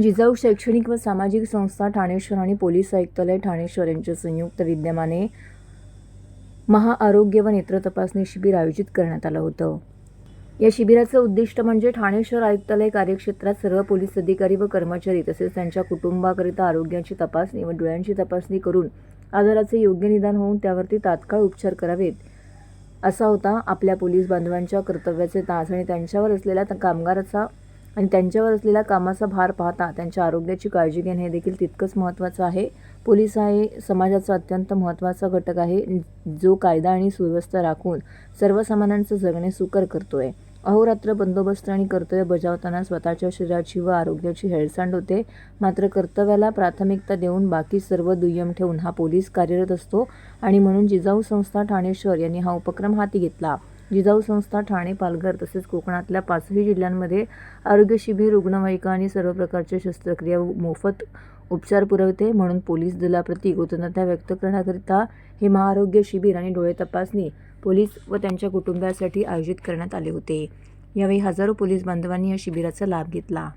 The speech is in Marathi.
जिजाऊ शैक्षणिक व सामाजिक संस्था ठाणेश्वर आणि पोलीस आयुक्तालय ठाणेश्वर यांच्या संयुक्त विद्यमाने महाआरोग्य व नेत्र तपासणी शिबिर आयोजित करण्यात आलं होतं. या शिबिराचं उद्दिष्ट म्हणजे ठाणेश्वर आयुक्तालय कार्यक्षेत्रात सर्व पोलीस अधिकारी व कर्मचारी तसेच त्यांच्या कुटुंबाकरिता आरोग्याची तपासणी व डोळ्यांची तपासणी करून आजाराचे योग्य निदान होऊन त्यावरती तात्काळ उपचार करावेत असा होता आपल्या पोलीस बांधवांच्या कर्तव्याचे तास आणि त्यांच्यावर असलेल्या कामगाराचा आणि त्यांच्यावर असलेल्या कामाचा भार पाहता त्यांच्या आरोग्याची काळजी घेणे हे देखील तितकंच महत्त्वाचं आहे. पोलीस हा हे समाजाचा अत्यंत महत्त्वाचा घटक आहे. जो कायदा आणि सुव्यवस्था राखून सर्वसामान्यांचं जगणे सुकर करतो आहे अहोरात्र बंदोबस्त आणि कर्तव्य बजावताना स्वतःच्या शरीराची व आरोग्याची हेळसांड होते. मात्र कर्तव्याला प्राथमिकता देऊन बाकी सर्व दुय्यम ठेवून हा पोलीस कार्यरत असतो. आणि म्हणून जिजाऊ संस्था ठाणेश्वर यांनी हा उपक्रम हाती घेतला. जिजाऊ संस्था ठाणे पालघर तसेच कोकणातल्या पाचही जिल्ह्यांमध्ये आरोग्य शिबिर रुग्णवाहिका आणि सर्व प्रकारच्या शस्त्रक्रिया मोफत उपचार पुरवते म्हणून पोलीस दलाप्रती कृतज्ञता व्यक्त करण्याकरिता हे महाआरोग्य शिबिर आणि डोळे तपासणी पोलीस व त्यांच्या कुटुंबासाठी आयोजित करण्यात आले होते. यावेळी हजारो पोलीस बांधवांनी या शिबिराचा लाभ घेतला.